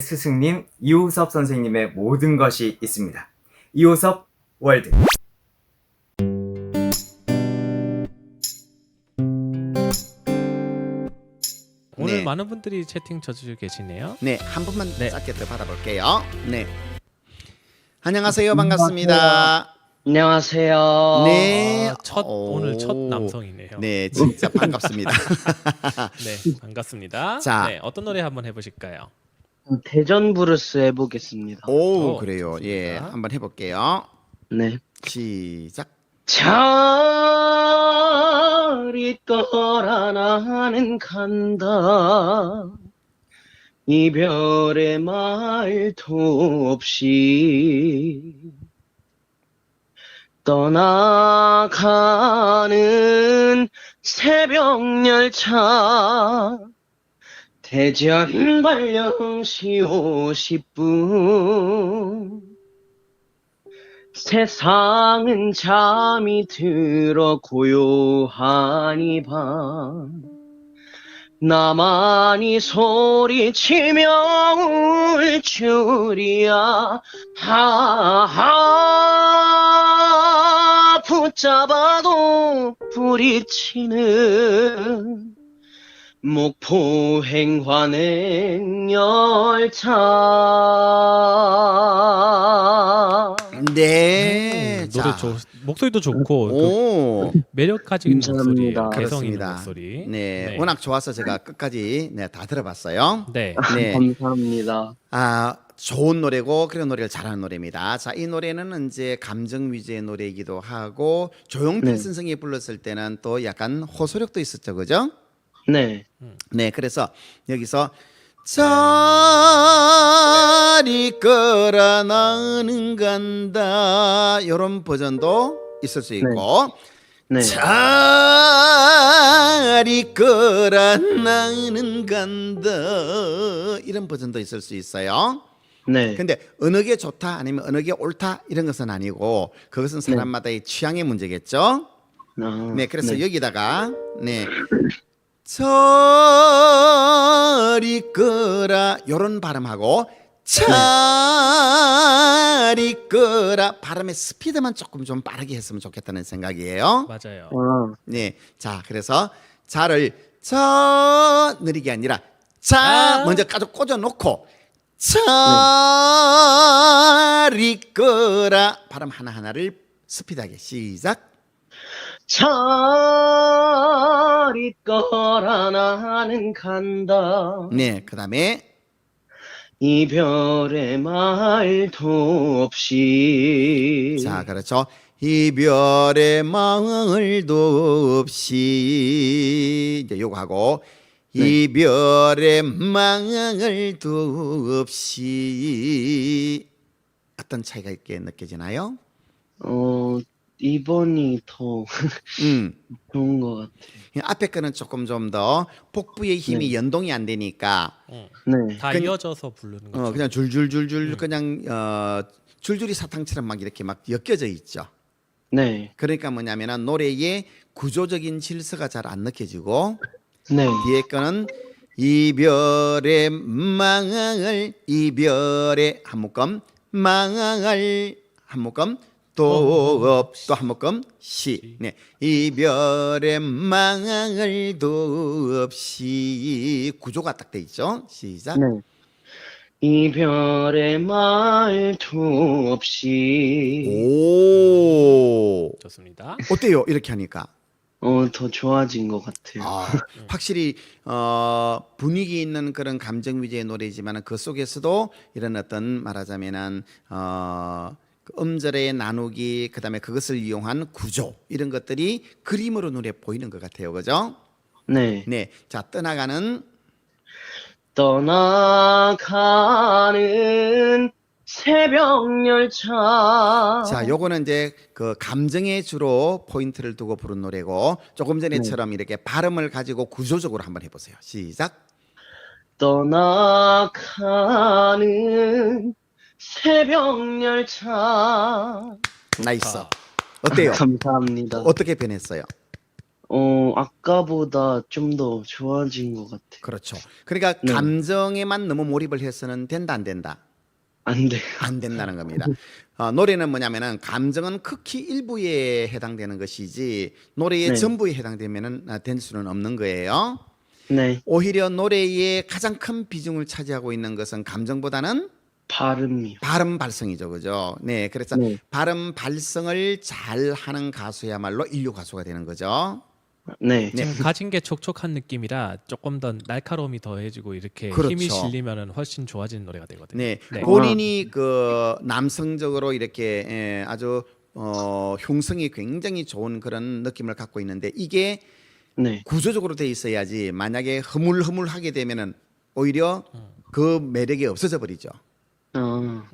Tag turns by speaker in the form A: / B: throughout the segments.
A: 스승님 이호섭 선생님의 모든 것이 있습니다. 이호섭 월드.
B: 오늘
C: 네.
B: 많은 분들이 채팅 쳐주고 계시네요.
C: 네, 한 번만
B: 네.
C: 짧게 더 받아볼게요. 네. 안녕하세요. 반갑습니다.
D: 안녕하세요.
C: 네.
B: 아, 첫
C: 오.
B: 오늘 첫 남성이네요.
C: 네, 진짜 반갑습니다.
B: 네, 반갑습니다.
C: 자.
B: 네, 어떤 노래 한번 해보실까요?
D: 대전 브루스 해보겠습니다.
C: 오,
B: 어,
C: 그래요.
B: 좋습니다.
C: 예, 한번 해볼게요.
D: 네.
C: 시작.
D: 잘 있거라 나는 간다. 이별의 말도 없이 떠나가는 새벽 열차 대전 발령시 50분. 세상은 잠이 들어 고요하니 밤. 나만이 소리치며 울 줄이야 하하. 붙잡아도 부딪히는 목포 행관행 열차
C: 네.
B: 음, 노래
C: 자.
B: 좋 목소리도 좋고 그
C: 오.
B: 매력 가진 목소리,
D: 감사합니다.
B: 개성 있는
C: 그렇습니다.
B: 목소리.
C: 네, 워낙 좋아서 제가 끝까지 네, 다 들어봤어요.
B: 네.
C: 네.
D: 감사합니다.
C: 아, 좋은 노래고 그런 노래를 잘하는 노래입니다. 자, 이 노래는 이제 감정 위주의 노래이기도 하고 조용필
D: 네.
C: 선생이 불렀을 때는 또 약간 호소력도 있었죠, 그죠?
D: 네.
C: 네, 그래서 여기서 자리 거라 나는 간다 이런 버전도 있을 수 있고
D: 네.
C: 자리 거라 나는 간다 이런 버전도 있을 수 있어요.
D: 네.
C: 근데 어느 게 좋다 아니면 어느 게 옳다 이런 것은 아니고 그것은 사람마다의 취향의 문제겠죠.
D: 아,
C: 네, 그래서
D: 네.
C: 여기다가 네. 저리 거라 요런 발음하고 차리 거라 발음의 스피드만 조금 좀 빠르게 했으면 좋겠다는 생각이에요.
B: 맞아요.
D: 아,
C: 네. 자, 그래서 자를 저 느리게 아니라 자
B: 아.
C: 먼저 가져 꽂아 놓고 차리 거라 발음 하나하나를 스피드하게 시작.
D: 잘 있거라 나는 간다.
C: 네, 그 다음에
D: 이별의 말도 없이.
C: 자, 그렇죠. 이별의 말도 없이 이제 요거 하고
D: 네.
C: 이별의 말도 없이 어떤 차이가 있게 느껴지나요?
D: 어, 이번이 더
C: 음.
D: 좋은 것 같아요.
C: 앞에 거는 조금 좀 더 복부의 힘이
D: 네.
C: 연동이 안 되니까
B: 응.
D: 네.
B: 다
C: 그냥-
B: 이어져서 부르는 거죠.
C: 어, 그냥 줄줄줄줄
B: 음.
C: 그냥 어 줄줄이 사탕처럼 막 이렇게 막 엮여져 있죠.
D: 네.
C: 그러니까 뭐냐면은 노래의 구조적인 질서가 잘 안 느껴지고
D: 네.
C: 뒤에 거는 이별의 망을 이별의 한 묶음 망을 한 묶음 또또 한 묶음 시. 네. 이별의 망을 도 없이 구조가 딱 돼 있죠. 시작.
D: 네. 이별의 말도 없이.
C: 오.
B: 좋습니다.
C: 어때요? 이렇게 하니까.
D: 어, 더 좋아진 것 같아요.
C: 아, 확실히 어, 분위기 있는 그런 감정 위주의 노래지만 그 속에서도 이런 어떤 말하자면은 어, 그 음절의 나누기 그 다음에 그것을 이용한 구조 이런 것들이 그림으로 눈에 보이는 것 같아요, 그죠?
D: 네.
C: 네, 자 떠나가는
D: 떠나가는 새벽 열차.
C: 자 요거는 이제 그 감정에 주로 포인트를 두고 부른 노래고 조금 전에처럼 이렇게 발음을 가지고 구조적으로 한번 해보세요. 시작.
D: 떠나가는 새벽 열차.
C: 나이스.
B: 아.
C: 어때요?
D: 감사합니다.
C: 어떻게 변했어요?
D: 어, 아까보다 좀 더 좋아진 것 같아요.
C: 그렇죠. 그러니까
D: 네.
C: 감정에만 너무 몰입을 해서는 된다 안 된다.
D: 안 돼요.
C: 안 된다는 겁니다. 어, 노래는 뭐냐면은 감정은 극히 일부에 해당되는 것이지 노래의
D: 네.
C: 전부에 해당되면은 아, 될 수는 없는 거예요.
D: 네,
C: 오히려 노래의 가장 큰 비중을 차지하고 있는 것은 감정보다는
D: 발음이요.
C: 발음 발성이죠, 그죠? 네, 그래서
D: 네.
C: 발음 발성을 잘 하는 가수야말로 인류 가수가 되는 거죠.
D: 네,
C: 네.
B: 지금 가진 게 촉촉한 느낌이라 조금 더 날카로움이 더해지고 이렇게
C: 그렇죠.
B: 힘이 실리면은 훨씬 좋아지는 노래가 되거든요.
C: 네,
B: 네.
C: 본인이 그 남성적으로 이렇게 예, 아주 어, 흉성이 굉장히 좋은 그런 느낌을 갖고 있는데 이게
D: 네,
C: 구조적으로 돼 있어야지 만약에 흐물흐물하게 되면은 오히려 그 매력이 없어져 버리죠.
D: 어,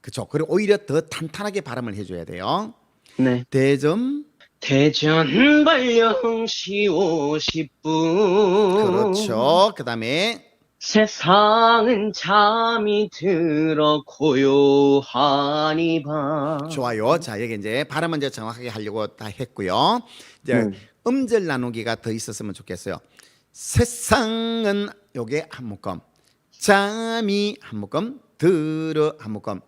C: 그렇죠. 그리고 오히려 더 탄탄하게 발음을 해줘야 돼요.
D: 네.
C: 대점
D: 대전 발령시 50분.
C: 그렇죠. 그 다음에
D: 세상은 잠이 들어 고요하니 밤.
C: 좋아요. 자 여기 이제 발음은 이제 정확하게 하려고 다 했고요. 이제
D: 네.
C: 음절 나누기가 더 있었으면 좋겠어요. 세상은 요게 한 묶음, 잠이 한 묶음, 들어 한 묶음,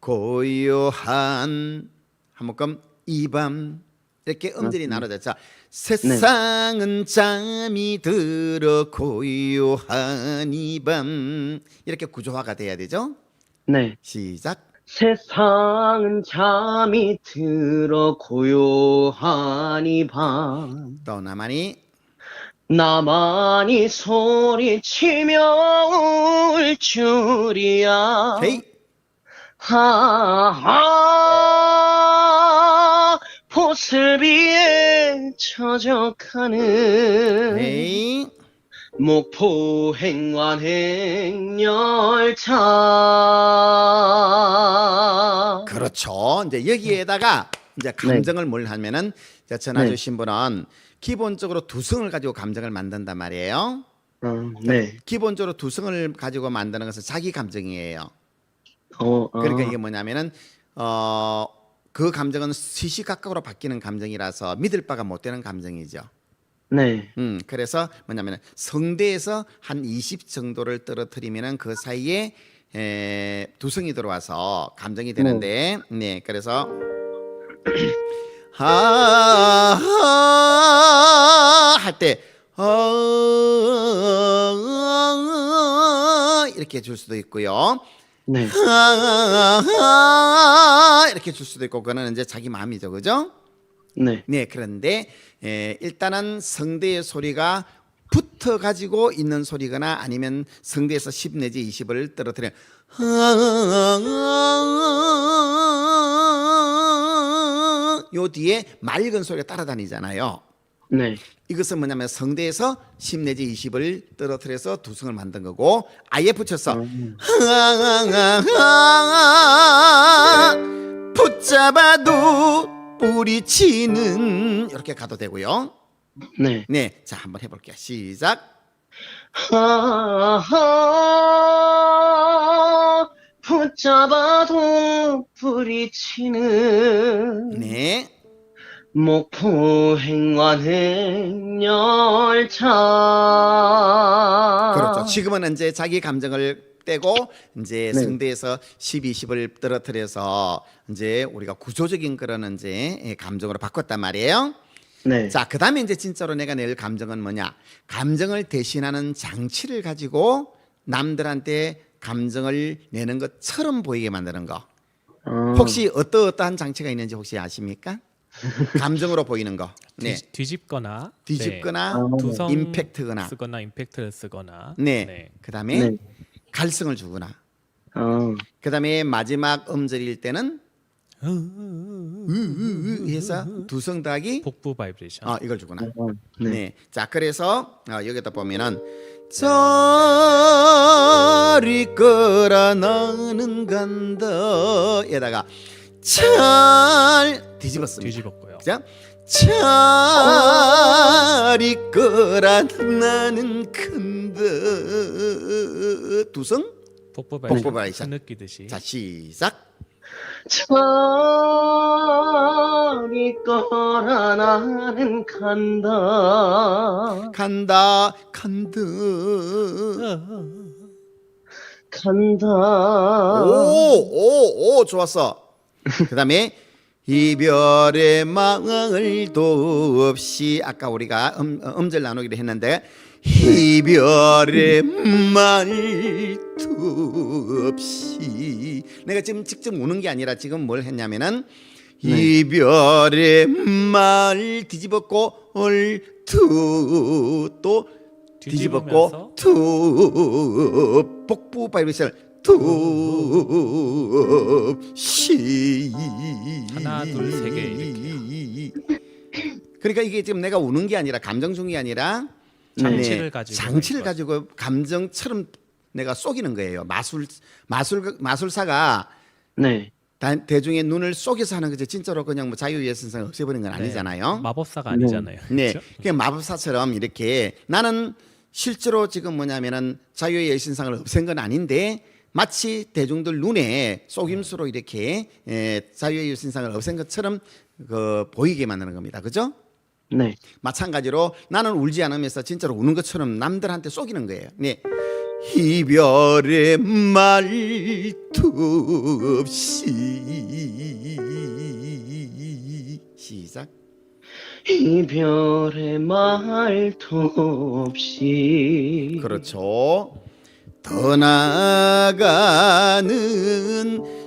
C: 고요한 한 묶음, 이 밤 이렇게 음절이 나눠졌죠. 세상은 잠이 들어 고요한 이 밤 이렇게 구조화가 돼야 되죠.
D: 네.
C: 시작.
D: 세상은 잠이 들어 고요하니 밤.
C: 또 나만이
D: 나만이 소리치며 울 줄이야.
C: 헤이
D: 하하 보슬비에 처져가는
C: 헤이
D: 목포 행완행 열차
C: 그렇죠. 이제 여기에다가 이제 감정을 뭘 하면은 이제 전화
D: 네.
C: 주신 분은 기본적으로 두성을 가지고 감정을 만든단 말이에요.
D: 어, 네.
C: 기본적으로 두성을 가지고 만드는 것은 자기 감정이에요.
D: 어, 어,
C: 그러니까 이게 뭐냐면은 어. 그 감정은 시시각각으로 바뀌는 감정이라서 믿을 바가 못 되는 감정이죠.
D: 네.
C: 음, 그래서 뭐냐면은 성대에서 한 20 정도를 떨어뜨리면은 그 사이에 에, 두성이 들어와서 감정이 되는데, 네, 그래서 하할때 어, 이렇게 줄 수도 있고요.
D: 네.
C: 이렇게 줄 수도 있고 그거는 이제 자기 마음이죠, 그죠?
D: 네.
C: 네, 그런데 에, 일단은 성대의 소리가 붙어 가지고 있는 소리거나 아니면 성대에서 10 내지 20을 떨어뜨려 요 뒤에 맑은 소리가 따라다니잖아요.
D: 네.
C: 이것은 뭐냐면 성대에서 10 내지 20을 떨어뜨려서 두성을 만든 거고 아예 붙여서 붙잡아도 뿌리치는 이렇게 가도 되고요.
D: 네.
C: 네, 자 한번 해 볼게요. 시작.
D: 하하 붙잡아도 뿌리치는
C: 네,
D: 목포 행완행 열차
C: 그렇죠. 지금은 이제 자기 감정을 떼고 이제
D: 네.
C: 성대에서 10, 20을 떨어뜨려서 이제 우리가 구조적인 그런 이제 감정으로 바꿨단 말이에요.
D: 네.
C: 자, 그 다음에 이제 진짜로 내가 낼 감정은 뭐냐? 감정을 대신하는 장치를 가지고 남들한테 감정을 내는 것처럼 보이게 만드는 거.
D: 어,
C: 혹시 어떠어떠한 장치가 있는지 혹시 아십니까? 감정으로 보이는 거. 네.
B: 뒤, 뒤집거나
C: 뒤집거나
D: 어.
B: 네. 두성
C: 임팩트거나.
B: 쓰거나 임팩트를 쓰거나
C: 네. 그다음에
D: 네.
C: 갈성을 주거나.
D: 어,
C: 그다음에 마지막 음절일 때는 으으으 해서 두성 더하기
B: 복부 바이브레이션.
C: 어, 이걸 주거나.
D: 어,
C: 네.
D: 네.
C: 자, 그래서 어, 여기다 보면은 저리 거라 나는 간다. 에다가 잘 뒤집었습니다.
B: 뒤집었고요.
C: 자, 자리 거라 나는 큰다. 두성
B: 복부
C: 복부
B: 바이브레이션
C: 바이브레이션.
B: 느끼듯이.
C: 자 시작
D: 저리 거라 나는 간다.
C: 간다 간다
D: 간다.
C: 오오오 좋았어. 그 다음에 이별의 말도 없이 아까 우리가 음, 음절 나누기로 했는데 이별의 말도 없이. 내가 지금 직접 우는 게 아니라 지금 뭘 했냐면은 이별의 말 뒤집었고 얼투 또 뒤집었고 투 복부 바이브레이션 투시.
B: 하나, 둘, 세개
C: 그러니까 이게 지금 내가 우는 게 아니라 감정 중이 아니라
B: 장치를
C: 네,
B: 가지고
C: 장치를 가지고 감정처럼 내가 속이는 거예요. 마술 마술 마술사가
D: 네
C: 다- 대중의 눈을 속여서 하는 거지 진짜로 그냥 뭐 자유예술상 없애버린 건
B: 네.
C: 아니잖아요.
B: 마법사가 아니잖아요.
C: 네,
B: 그렇죠?
C: 그게 마법사처럼 이렇게 나는 실제로 지금 뭐냐면은 자유의 여신상을 없앤 건 아닌데 마치 대중들 눈에 속임수로 이렇게 에, 자유의 여신상을 없앤 것처럼 그 보이게 만드는 겁니다. 그죠?
D: 네.
C: 마찬가지로 나는 울지 않으면서 진짜로 우는 것처럼 남들한테 속이는 거예요. 네. 이별의 말도 없이 시작.
D: 이별의 말도 없이
C: 그렇죠. 떠나가는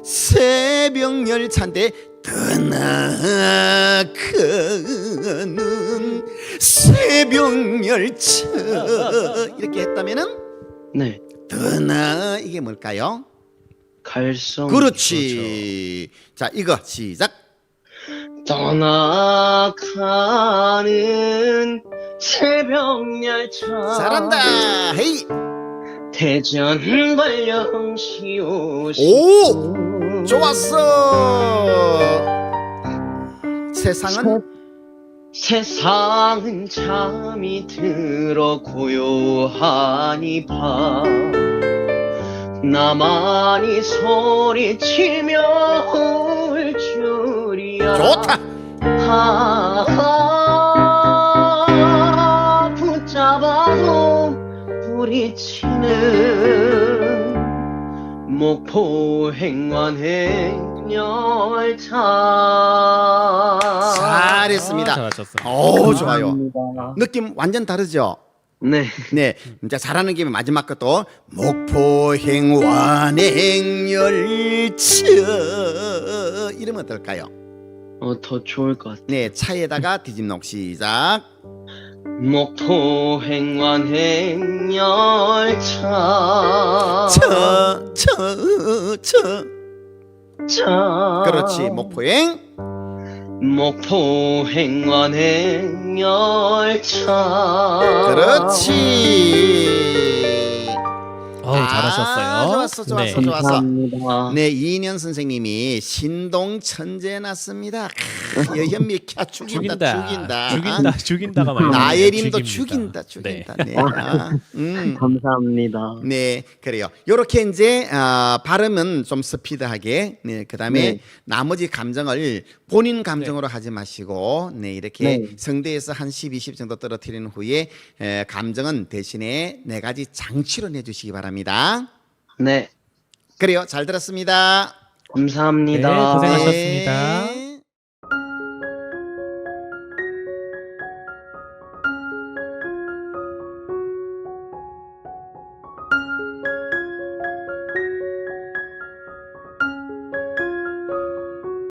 C: 새벽 열차인데 떠나가는 새벽 열차 이렇게 했다면은
D: 네
C: 떠나 이게 뭘까요?
D: 갈성
C: 그렇지. 자 이거 시작.
D: 떠나가는 새벽 열차
C: 잘한다. 헤이.
D: 대전 발령시오
C: 오! 좋았어. 세상은?
D: 세상은 잠이 들어 고요하니 밤 나만이 소리치며 울 줄이야
C: 좋다.
D: 아, 붙잡아도 부딪히 는 목포 행관행 열차
C: 잘했습니다.
B: 아, 잘하셨어요.
C: 오 좋아요.
D: 감사합니다.
C: 느낌 완전 다르죠?
D: 네
C: 네, 이제 잘하는 김에 마지막 것도 목포행 완행 열차 이러면 어떨까요?
D: 어, 더 좋을 것 같아요
C: 네, 차에다가 뒤집nog 시작.
D: 목포 행관행 열차
C: 차, 차, 차.
D: 차
C: 그렇지, 목포행.
D: 목포 행관행 열차
C: 그렇지.
B: 잘하셨어요.
C: 아, 좋았어, 좋았어,
B: 네.
C: 좋았어.
D: 감사합니다
C: 네, 이인현 선생님이 신동 천재 났습니다. 크, 여현미 캬 죽인다,
B: 죽인다.
C: 죽인다.
B: 죽인다. 죽인다가 많이 나오네요.
C: 나예림도
B: 죽입니다.
C: 죽인다,
B: 네.
C: 죽인다. 네. 아, 음.
D: 감사합니다
C: 네, 그래요. 요렇게 이제 아, 발음은 좀 스피드하게, 네, 그다음에
D: 네.
C: 나머지 감정을 본인 감정으로 하지 마시고, 네, 이렇게
D: 네.
C: 성대에서 한 10, 20 정도 떨어뜨리는 후에 에, 감정은 대신에 네 가지 장치로 내주시기 바랍니다.
D: 네.
C: 그래요, 잘 들었습니다.
B: 네,
D: 감사합니다.
B: 고생하셨습니다.